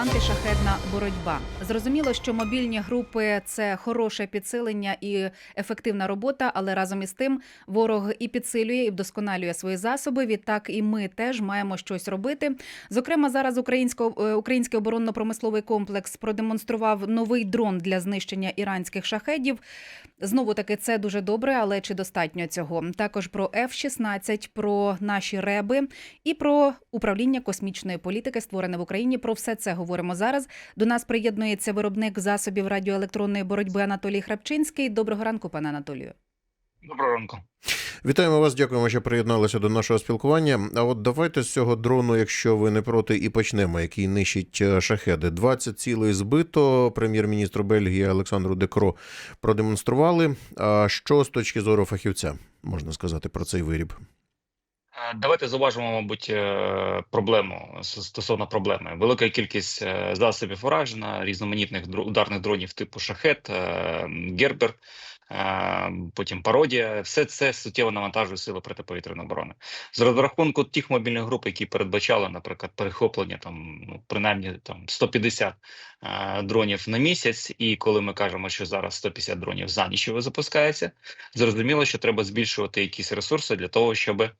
Антишахедна боротьба. Зрозуміло, що мобільні групи це хороше підсилення і ефективна робота, але разом із тим ворог і підсилює, і вдосконалює свої засоби. Відтак і ми теж маємо щось робити. Зокрема, зараз українсько е, оборонно-промисловий комплекс продемонстрував новий дрон для знищення іранських шахедів. Знову таки, це дуже добре, але чи достатньо цього? Також про F-16, про наші реби і про управління космічної політики, створене в Україні. Про все це говоримо зараз. До нас приєднується виробник засобів радіоелектронної боротьби Анатолій Храпчинський. Доброго ранку, пане Анатолію. Доброго ранку. Вітаємо вас, дякуємо, що приєдналися до нашого спілкування. А от давайте з цього дрону, якщо ви не проти, і почнемо, який нищить е, шахеди. 20 цілей збито. Прем'єр-міністру Бельгії Олександру Декро продемонстрували. А що з точки зору фахівця можна сказати про цей виріб? Е, Давайте зауважимо, мабуть, е, проблему стосовно проблеми. Велика кількість е, засобів уражена, різноманітних ударних дронів типу шахет, гербер, потім пародія. Все це суттєво навантажує сили протиповітряної оборони. З розрахунку тих мобільних груп, які передбачали, наприклад, перехоплення там ну принаймні там 150 е, дронів на місяць. І коли ми кажемо, що зараз 150 дронів за ніч запускається, зрозуміло, що треба збільшувати якісь ресурси для того, щоб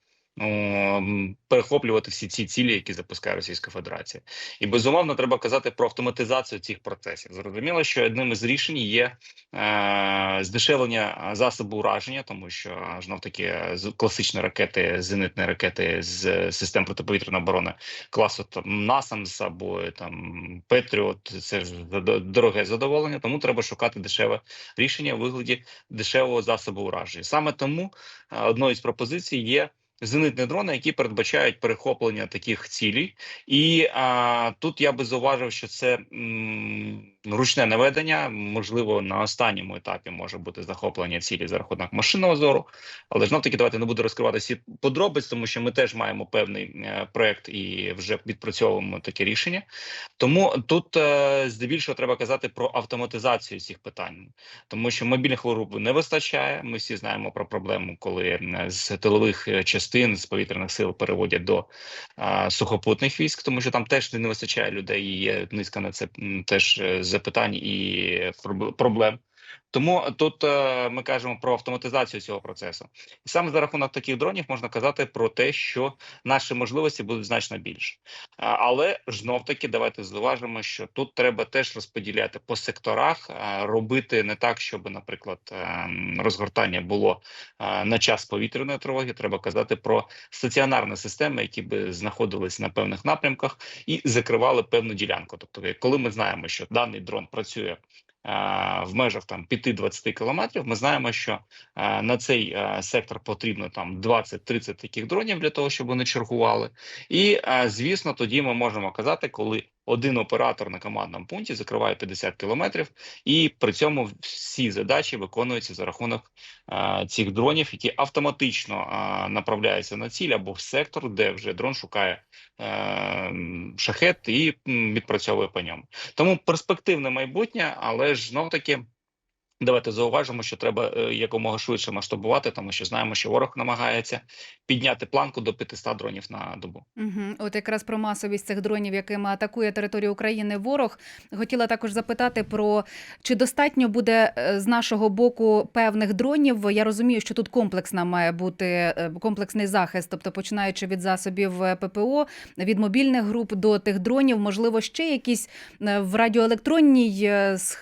перехоплювати всі ці цілі, які запускає Російська Федерація, і безумовно треба казати про автоматизацію цих процесів. Зрозуміло, що одним із рішень є е, здешевлення засобу ураження, тому що знов таки класичні ракети, зенитні ракети з систем протиповітряної оборони класу там НАСАМС або там Петріот. Це ж дороге задоволення, тому треба шукати дешеве рішення у вигляді дешевого засобу ураження. Саме тому е, одною з пропозицій є зенитні дрони, які передбачають перехоплення таких цілей. І а, тут я би зауважив, що це м, ручне наведення. Можливо, на останньому етапі може бути захоплення цілі за рахунок машинного зору. Але знов таки давайте не буду розкривати всі подробиць, тому що ми теж маємо певний е, проект і вже відпрацьовуємо таке рішення. Тому тут е, здебільшого треба казати про автоматизацію цих питань, тому що мобільних груп не вистачає. Ми всі знаємо про проблему, коли е, з тилових частин з повітряних сил переводять до сухопутних військ, тому що там теж не вистачає людей. і Є низка на це теж запитань і проб- проблем. Тому тут е, ми кажемо про автоматизацію цього процесу, і саме за рахунок таких дронів можна казати про те, що наші можливості будуть значно більше. Але знов таки давайте зважимо, що тут треба теж розподіляти по секторах, робити не так, щоб, наприклад, ем, розгортання було на час повітряної тривоги. Треба казати про стаціонарні системи, які би знаходились на певних напрямках і закривали певну ділянку. Тобто, коли ми знаємо, що даний дрон працює. А, В межах там 5-20 кілометрів ми знаємо, що на цей сектор потрібно там 20-30 таких дронів для того, щоб вони чергували. І е, звісно, тоді ми можемо казати, коли один оператор на командному пункті закриває 50 кілометрів, і при цьому всі задачі виконуються за рахунок а, цих дронів, які автоматично а, направляються на ціль або в сектор, де вже дрон шукає а, шахет і відпрацьовує по ньому. Тому перспективне майбутнє, але ж знов таки. Давайте зауважимо, що треба е, якомога швидше масштабувати, тому що знаємо, що ворог намагається підняти планку до 500 дронів на добу. Угу. От якраз про масовість цих дронів, якими атакує територію України ворог. Хотіла також запитати про чи достатньо буде е, з нашого боку певних дронів. Я розумію, що тут комплексна має бути е, комплексний захист, тобто починаючи від засобів ППО, від мобільних груп до тих дронів, можливо, ще якісь в радіоелектронній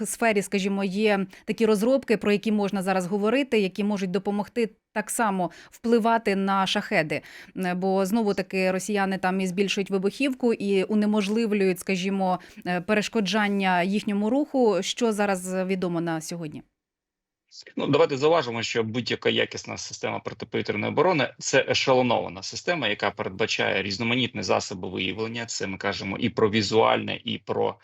сфері, скажімо, є такі розробки, про які можна зараз говорити, які можуть допомогти. Так само впливати на шахеди, Е, бо знову таки росіяни там і збільшують вибухівку і унеможливлюють, скажімо, е, перешкоджання їхньому руху. Що зараз відомо на сьогодні? Ну, давайте зауважимо, що будь-яка якісна система протиповітряної оборони це ешелонована система, яка передбачає різноманітні засоби виявлення. Це ми кажемо і про візуальне, і про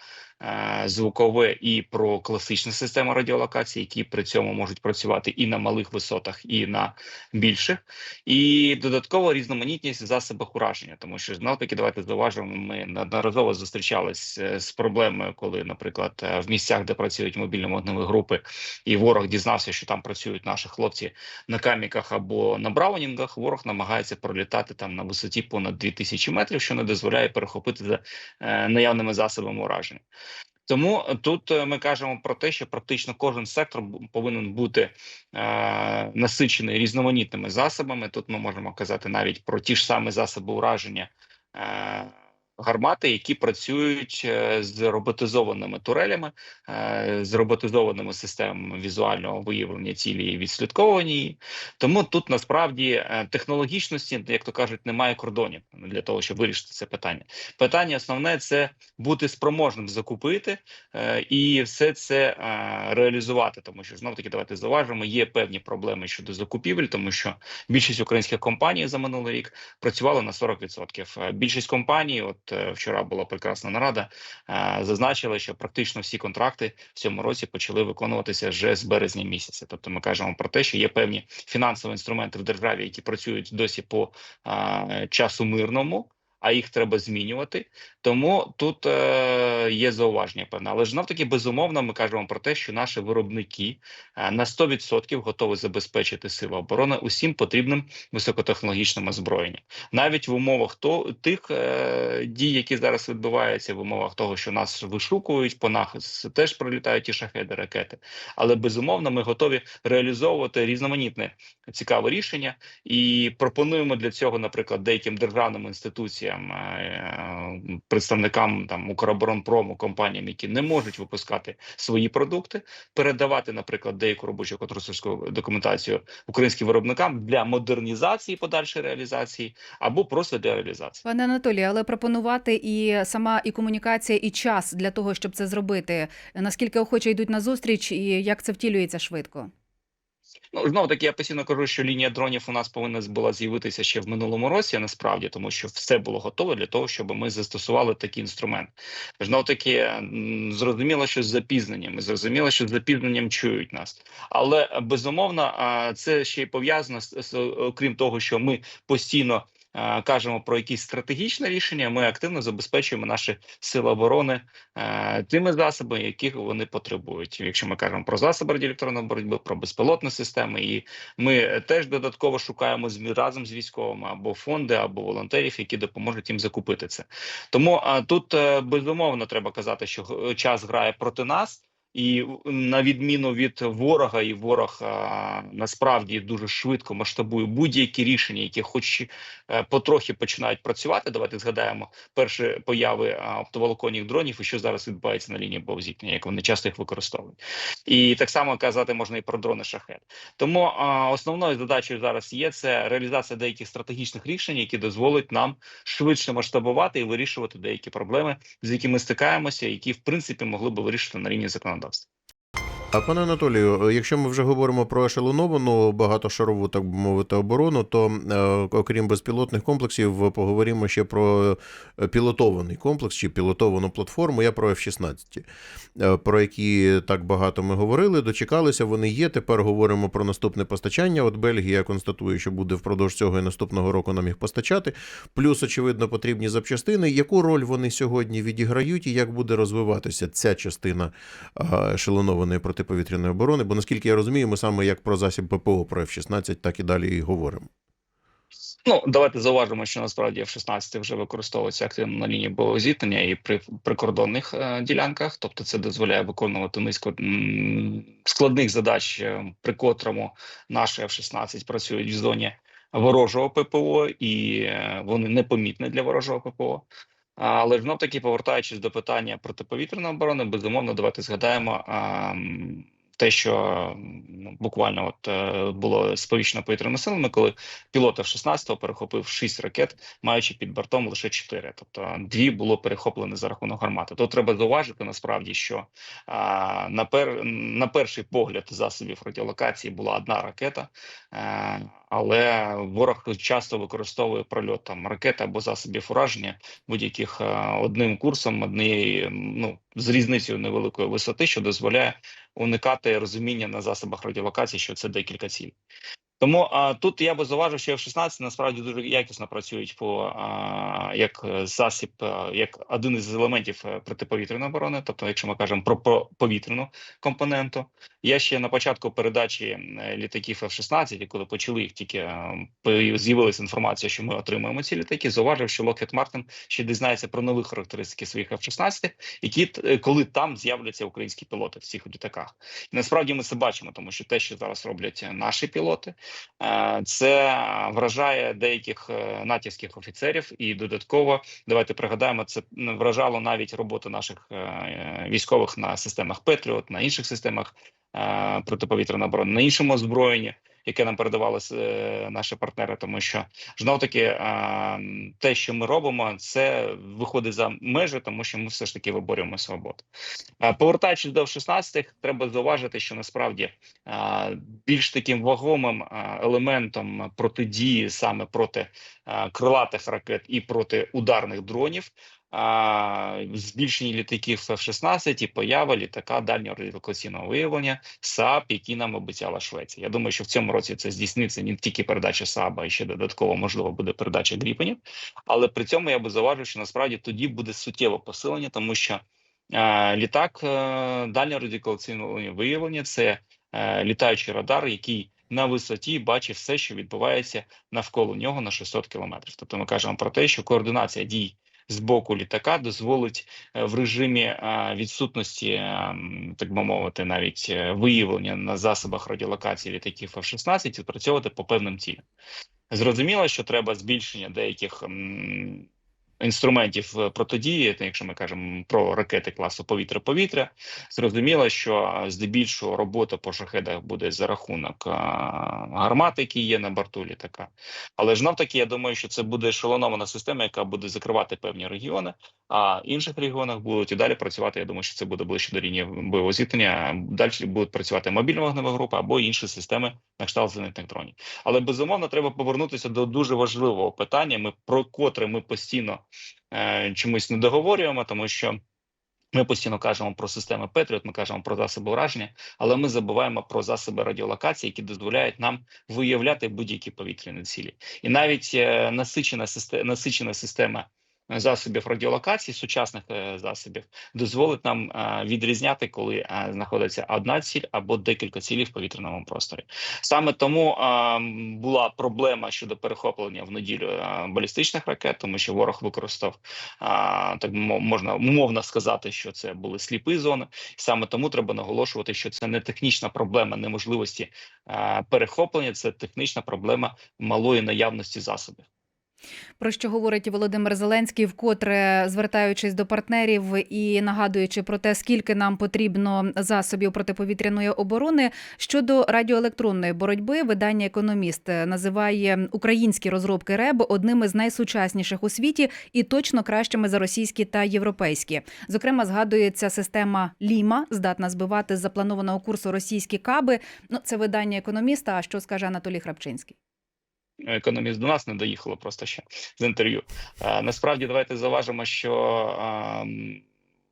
звукове і про класичну систему радіолокації, які при цьому можуть працювати і на малих висотах, і на більших, і додатково різноманітність в засобах ураження, тому що знов таки давайте зауважимо, ми неодноразово зустрічались е, з проблемою, коли, наприклад, е, в місцях, де працюють мобільні вогневі групи, і ворог дізнався, що там працюють наші хлопці на каміках або на браунінгах. Ворог намагається пролітати там на висоті понад 2000 метрів, що не дозволяє перехопити за е, наявними засобами ураження. Тому тут е, ми кажемо про те, що практично кожен сектор повинен бути е, насичений різноманітними засобами. Тут ми можемо казати навіть про ті ж самі засоби ураження. Е, Гармати, які працюють е, з роботизованими турелями, е, з роботизованими системами візуального виявлення цілі і відслідковування її. Тому тут насправді е, технологічності, як то кажуть, немає кордонів для того, щоб вирішити це питання. Питання основне це бути спроможним закупити і все це реалізувати. Тому що знов таки давайте зауважимо, є певні проблеми щодо закупівель, тому що більшість українських компаній за минулий рік працювали на 40%. Е, Більшість компаній, от е, вчора була прекрасна нарада, е, зазначили, що практично всі контракти в цьому році почали виконуватися вже з березня місяця. Тобто, ми кажемо про те, що є певні фінансові інструменти в державі, які працюють досі по часу мирному. А їх треба змінювати, тому тут е, є зауваження певне. Але ж знов таки безумовно ми кажемо про те, що наші виробники е, на 100% готові забезпечити сили оборони усім потрібним високотехнологічним озброєнням, навіть в умовах то тих е, дій, які зараз відбуваються, в умовах того, що нас вишукують, по нас теж прилітають і шахеди, ракети. Але безумовно, ми готові реалізовувати різноманітне цікаве рішення і пропонуємо для цього, наприклад, деяким державним інституціям, е, представникам там Укроборонпрому, компаніям, які не можуть випускати свої продукти, передавати, наприклад, деяку робочу конструкторську документацію українським виробникам для модернізації подальшої реалізації або просто для реалізації. Пане Анатолію, але пропонувати і сама і комунікація, і час для того, щоб це зробити. Наскільки охоче йдуть на зустріч, і як це втілюється швидко? Ну знову таки, я постійно кажу, що лінія дронів у нас повинна була з'явитися ще в минулому році. Насправді, тому що все було готове для того, щоб ми застосували такий інструмент. Знову таки зрозуміло, що з запізненням, зрозуміло, що з запізненням чують нас, але безумовно, це ще й пов'язано з окрім того, що ми постійно. Е, Кажемо про якісь стратегічні рішення. Ми активно забезпечуємо наші сили оборони е, тими засобами, яких вони потребують. Якщо ми кажемо про засоби радіоелектронної боротьби, про безпілотні системи, і ми теж додатково шукаємо разом з військовими або фонди, або волонтерів, які допоможуть їм закупити це. Тому тут е, безумовно треба казати, що час грає проти нас. І на відміну від ворога, і ворог а, насправді дуже швидко масштабує будь-які рішення, які хоч е, потрохи починають працювати. Давайте згадаємо перші появи а, оптоволоконних дронів, і що зараз відбувається на лінії боєзіткнення, як вони часто їх використовують. І так само казати можна і про дрони шахет. Тому а, основною задачею зараз є це реалізація деяких стратегічних рішень, які дозволять нам швидше масштабувати і вирішувати деякі проблеми, з якими стикаємося, які в принципі могли би вирішити на рівні законодавства. context А пане Анатолію, якщо ми вже говоримо про ешелоновану багатошарову, так би мовити, оборону, то е, окрім безпілотних комплексів, поговоримо ще про е, пілотований комплекс чи пілотовану платформу. Я про F-16, е, про які так багато ми говорили. Дочекалися, вони є. Тепер говоримо про наступне постачання. От Бельгія констатує, що буде впродовж цього і наступного року нам їх постачати. Плюс, очевидно, потрібні запчастини. Яку роль вони сьогодні відіграють, і як буде розвиватися ця частина ешелонованої протиповітряної оборони? Бо наскільки я розумію, ми саме як про засіб ППО, про F-16, так і далі і говоримо. Ну давайте зауважимо, що насправді F-16 вже використовується активно на лінії бойового зіткнення і при прикордонних е, ділянках. Тобто, це дозволяє виконувати низку м, складних задач, е, при котрому наші F-16 працюють в зоні ворожого ППО, і е, вони непомітні для ворожого ППО. Але знов таки повертаючись до питання протиповітряної оборони, безумовно, давайте згадаємо. Те, що ну, буквально от е, було сповіщено повітряними силами, коли пілот F-16 перехопив 6 ракет, маючи під бортом лише 4. Тобто дві було перехоплені за рахунок гармати. Тут треба зауважити насправді, що а, на пер на перший погляд засобів радіолокації була одна ракета. Е, Але ворог часто використовує прольот там ракет або засобів ураження будь-яких е, одним курсом, однієї ну з різницею невеликої висоти, що дозволяє уникати розуміння на засобах радіолокації, що це декілька цілей. Тому а, тут я би зауважив, що F-16 насправді дуже якісно працюють по а, як е, засіб, а, як один із елементів е, протиповітряної оборони. Тобто, якщо ми кажемо про, повітряну компоненту, я ще на початку передачі е, літаків F-16, і коли почали їх тільки е, з'явилася інформація, що ми отримуємо ці літаки, зауважив, що Lockheed Martin ще дізнається про нові характеристики своїх F-16, які е, коли там з'являться українські пілоти в цих літаках. І насправді ми це бачимо, тому що те, що зараз роблять наші пілоти. Е, Це вражає деяких е, натівських офіцерів, і додатково давайте пригадаємо, це вражало навіть роботу наших е, військових на системах Петріот, на інших системах протиповітряної оборони, на іншому озброєнні, яке нам передавали е, наші партнери, тому що знов таки е, те, що ми робимо, це виходить за межі, тому що ми все ж таки виборюємо свободу. Е, Повертаючись до 16 треба зауважити, що насправді більш таким вагомим елементом протидії саме проти крилатих ракет і проти ударних дронів. А, Збільшені літаків F-16 і поява літака дальнього радіолокаційного виявлення САП, які нам обіцяла Швеція. Я думаю, що в цьому році це здійсниться не тільки передача САП, а ще додатково можливо буде передача Гріпенів. Але при цьому я би зауважив, що насправді тоді буде суттєве посилення, тому що е, літак е, дальнього радіолокаційного виявлення це е, літаючий радар, який на висоті бачить все, що відбувається навколо нього на 600 кілометрів. Тобто ми кажемо про те, що координація дій з боку літака дозволить е, в режимі відсутності, так би мовити, навіть е, виявлення на засобах радіолокації літаків F-16 відпрацьовувати по певним цілям. Зрозуміло, що треба збільшення деяких інструментів е, протидії, якщо ми кажемо про ракети класу повітря-повітря, зрозуміло, що е, здебільшого робота по шахедах буде за рахунок е, гармат, які є на борту літака. Але ж таки, я думаю, що це буде ешелонована система, яка буде закривати певні регіони, а в інших регіонах будуть і далі працювати. Я думаю, що це буде ближче до лінії бойового зіткнення. Далі будуть працювати мобільна вогнева група або інші системи на кшталт зенитних дронів. Але безумовно треба повернутися до дуже важливого питання, ми про котре ми постійно чомусь не договорюємо, тому що. Ми постійно кажемо про системи Петріот, ми кажемо про засоби ураження, але ми забуваємо про засоби радіолокації, які дозволяють нам виявляти будь-які повітряні цілі. І навіть е, насичена система, насичена система засобів радіолокації, сучасних е, засобів, дозволить нам е, відрізняти, коли е, знаходиться одна ціль або декілька цілей в повітряному просторі. Саме тому була проблема щодо перехоплення в неділю балістичних ракет, тому що ворог використав так можна умовно сказати, що це були сліпі зони. Саме тому треба наголошувати, що це не технічна проблема неможливості перехоплення, це технічна проблема малої наявності засобів. Про що говорить Володимир Зеленський, вкотре звертаючись до партнерів і нагадуючи про те, скільки нам потрібно засобів протиповітряної оборони щодо радіоелектронної боротьби, видання Економіст називає українські розробки РЕБ одними з найсучасніших у світі і точно кращими за російські та європейські. Зокрема, згадується система Ліма, здатна збивати з запланованого курсу російські каби. Ну це видання економіста. А що скаже Анатолій Храпчинський? Економіст до нас не доїхало просто ще з інтерв'ю. Е, насправді, давайте заважимо, що ем,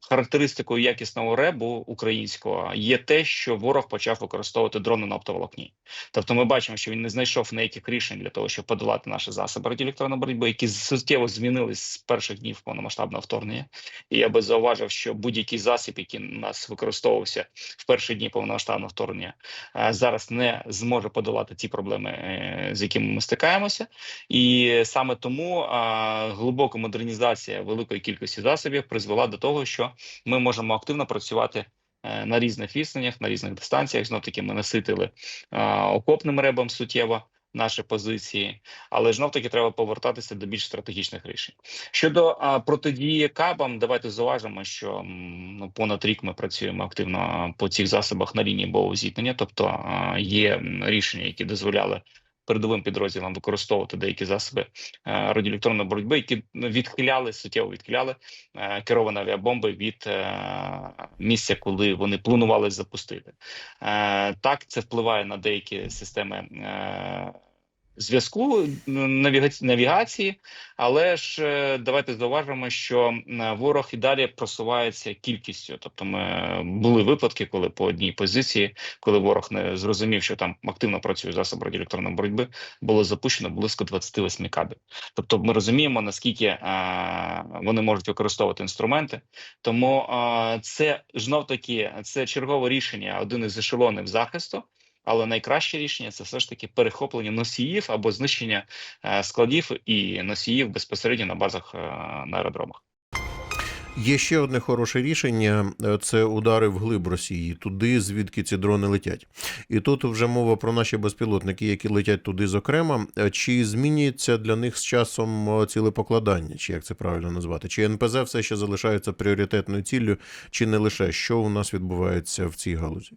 характеристикою якісного ребу українського є те, що ворог почав використовувати дрони на оптоволокні. Тобто, ми бачимо, що він не знайшов ніяких рішень для того, щоб подолати наші засоби радіоелектронної боротьби, які суттєво змінились з перших днів повномасштабного вторгнення. І я би зауважив, що будь-який засіб, який у нас використовувався в перші дні повномасштабного вторгнення, е, зараз не зможе подолати ті проблеми, е, з якими ми стикаємося. І саме тому глибока модернізація великої кількості засобів призвела до того, що ми можемо активно працювати. е, На різних відстанях, на різних дистанціях, знов таки ми наситили а, окопним ребом суттєво наші позиції, але знов таки треба повертатися до більш стратегічних рішень. Щодо а, протидії кабам, давайте зауважимо, що ну, понад рік ми працюємо активно по цих засобах на лінії бойового зіткнення, тобто є рішення, які дозволяли передовим підрозділам використовувати деякі засоби е, радіоелектронної боротьби, які відхиляли суттєво відхиляли е, керовані авіабомби від е, місця, коли вони планували запустити. Так, це впливає на деякі системи. Е, зв'язку навігаці- навігації, але ж е, давайте зауважимо, що ворог і далі просувається кількістю. Тобто, ми були випадки, коли по одній позиції, коли ворог не зрозумів, що там активно працює засоб радіоелектронної боротьби, було запущено близько 28 кабів. Тобто, ми розуміємо наскільки е, вони можуть використовувати інструменти. Тому е, це знов таки це чергове рішення, один із ешелонів захисту. Але найкраще рішення це все ж таки перехоплення носіїв або знищення е, складів і носіїв безпосередньо на базах е, на аеродромах. Є ще одне хороше рішення е, це удари вглиб Росії, туди, звідки ці дрони летять. І тут вже мова про наші безпілотники, які летять туди зокрема. Чи змінюється для них з часом цілепокладання, чи як це правильно назвати? Чи НПЗ все ще залишається пріоритетною ціллю, чи не лише що у нас відбувається в цій галузі?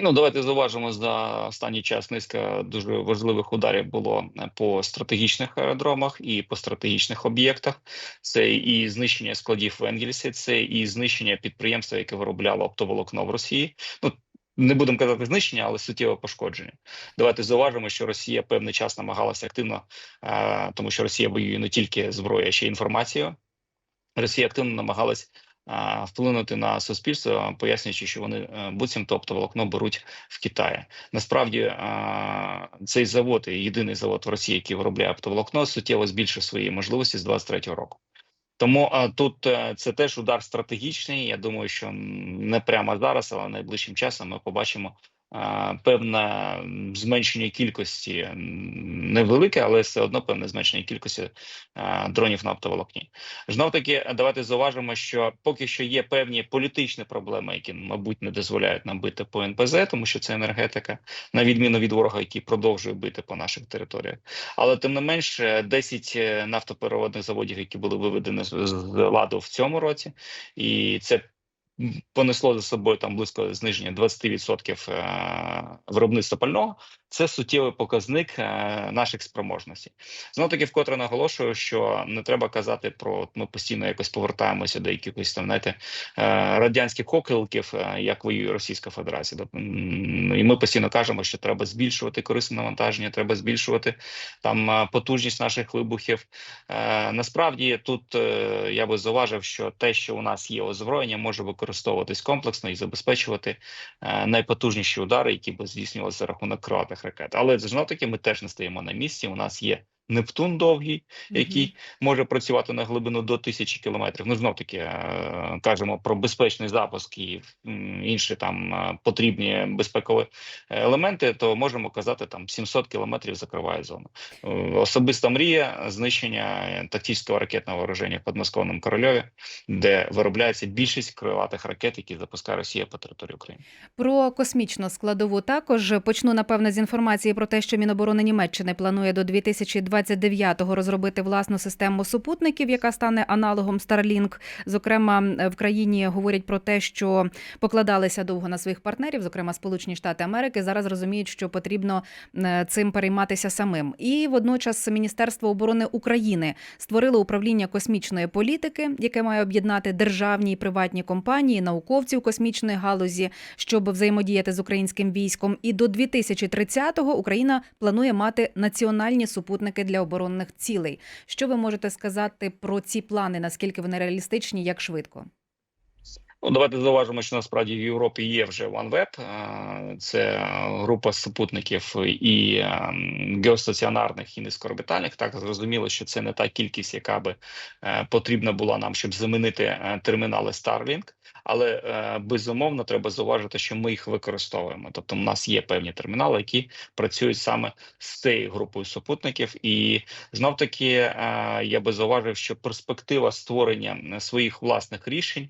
Ну давайте зауважимо за останній час низка дуже важливих ударів було е, по стратегічних аеродромах і по стратегічних об'єктах. Це і знищення складів в Енгельсі, це і знищення підприємства, яке виробляло оптоволокно в Росії. Ну не будемо казати знищення, але суттєве пошкодження. Давайте зауважимо, що Росія певний час намагалася активно, е, тому що Росія воює не тільки зброєю, а ще й інформацією. Росія активно намагалась вплинути на суспільство, пояснюючи, що вони е, буцімто оптоволокно беруть в Китаї. Насправді цей завод єдиний завод в Росії, який виробляє оптоволокно, суттєво збільшив свої можливості з 23-го року. Тому а, тут а, це теж удар стратегічний. Я думаю, що не прямо зараз, але найближчим часом ми побачимо. Певне зменшення кількості невелике, але все одно певне зменшення кількості дронів на оптоволокні. Знов таки, давайте зауважимо, що поки що є певні політичні проблеми, які, мабуть, не дозволяють нам бити по НПЗ, тому що це енергетика, на відміну від ворога, який продовжує бити по наших територіях. Але тим не менш, е, 10 е, нафтопереробних заводів, які були виведені з ладу в цьому році, і це. Понесло за собою там близько зниження 20% е, виробництва пального. Це суттєвий показник е, наших спроможностей. Знову таки вкотре наголошую, що не треба казати про ми постійно якось повертаємося до якихось там знаєте, е, радянських кокілків, е, як воює Російська Федерація. Тобто, І ми постійно кажемо, що треба збільшувати корисне навантаження, треба збільшувати там потужність наших вибухів. Насправді тут я би зауважив, що те, що у нас є озброєння, може використовуватись комплексно і забезпечувати найпотужніші удари, які би здійснювалися за рахунок крилатих ракет. Але знов таки ми теж не стоїмо на місці. У нас є Нептун довгий, який може працювати на глибину до тисячі кілометрів. Ну знов таки е, кажемо про безпечний запуск і інші там е, потрібні безпекові елементи, то можемо казати там 700 кілометрів закриває зону. Е, Особиста мрія знищення тактичного ракетного вооруження в подмосковному корольові, де виробляється більшість крилатих ракет, які запускає Росія по території України. Про космічну складову також почну напевне з інформації про те, що Міноборони Німеччини планує до 2029-го розробити власну систему супутників, яка стане аналогом Starlink. Зокрема, в країні говорять про те, що покладалися довго на своїх партнерів, зокрема Сполучені Штати Америки. Зараз розуміють, що потрібно е, цим перейматися самим. І водночас Міністерство оборони України створило управління космічної політики, яке має об'єднати державні і приватні компанії, науковців космічної галузі, щоб взаємодіяти з українським військом. І до 2030-го Україна планує мати національні супутники для оборонних цілей. Що ви можете сказати про ці плани? Наскільки вони реалістичні, як швидко? Ну, давайте зауважимо, що насправді в Європі є вже OneWeb. Це група супутників і геостаціонарних і низькоорбітальних. Так зрозуміло, що це не та кількість, яка би е, потрібна була нам, щоб замінити е, термінали Starlink. Але е, безумовно треба зауважити, що ми їх використовуємо. Тобто, у нас є певні термінали, які працюють саме з цією групою супутників. І знов таки я би зауважив, що перспектива створення своїх власних рішень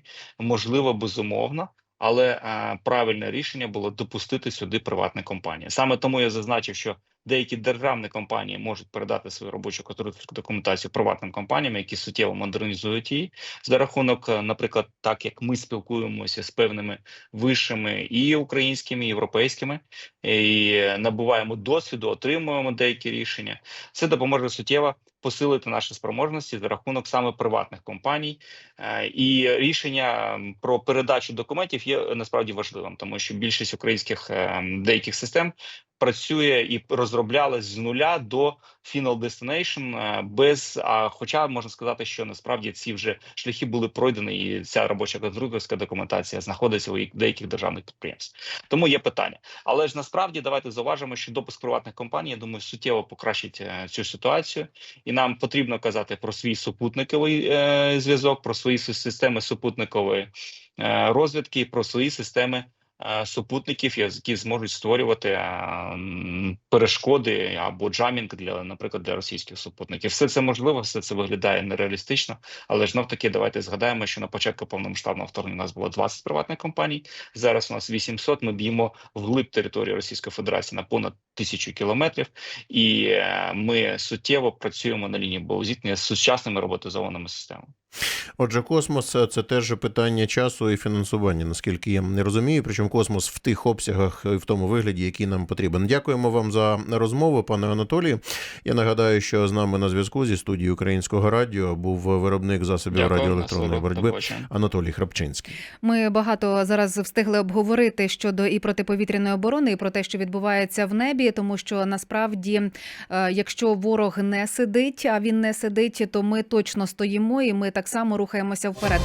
можливо безумовно. Але е, правильне рішення було допустити сюди приватні компанії. Саме тому я зазначив, що деякі державні компанії можуть передати свою робочу конструкторську документацію приватним компаніям, які суттєво модернізують її за рахунок, е, наприклад, так як ми спілкуємося з певними вишами і українськими, і європейськими, і набуваємо досвіду, отримуємо деякі рішення. Це допоможе суттєво посилити наші спроможності за рахунок саме приватних компаній. Е, І рішення про передачу документів є насправді важливим, тому що більшість українських е, деяких систем працює і розроблялась з нуля до Final Destination е, без. А хоча можна сказати, що насправді ці вже шляхи були пройдені, і ця робоча конструкторська документація знаходиться у деяких державних підприємств. Тому є питання. Але ж насправді давайте зауважимо, що допуск приватних компаній, я думаю, суттєво покращить е, цю ситуацію, і нам потрібно казати про свій супутниковий е, зв'язок, про свої системи супутникової е, розвідки, про свої системи. Супутників, які зможуть створювати перешкоди або джамінг для, наприклад, для російських супутників. Все це можливо, все це виглядає нереалістично. Але ж навтаки, давайте згадаємо, що на початку повномасштабного вторгнення у нас було 20 приватних компаній. Зараз у нас 800, Ми б'ємо вглиб території Російської Федерації на понад тисячу кілометрів, і е, ми суттєво працюємо на лінії боєзіткнення з сучасними роботизованими системами. Отже, космос це теж питання часу і фінансування, наскільки я не розумію. Причому космос в тих обсягах і в тому вигляді, який нам потрібен. Дякуємо вам за розмову, пане Анатолію. Я нагадаю, що з нами на зв'язку зі студії Українського радіо був виробник засобів Дякую, радіоелектронної боротьби побачення. Анатолій Храпчинський. Ми багато зараз встигли обговорити щодо і протиповітряної оборони, і про те, що відбувається в небі, тому що насправді, е, якщо ворог не сидить, а він не сидить, то ми точно стоїмо і ми так само рухаємося вперед.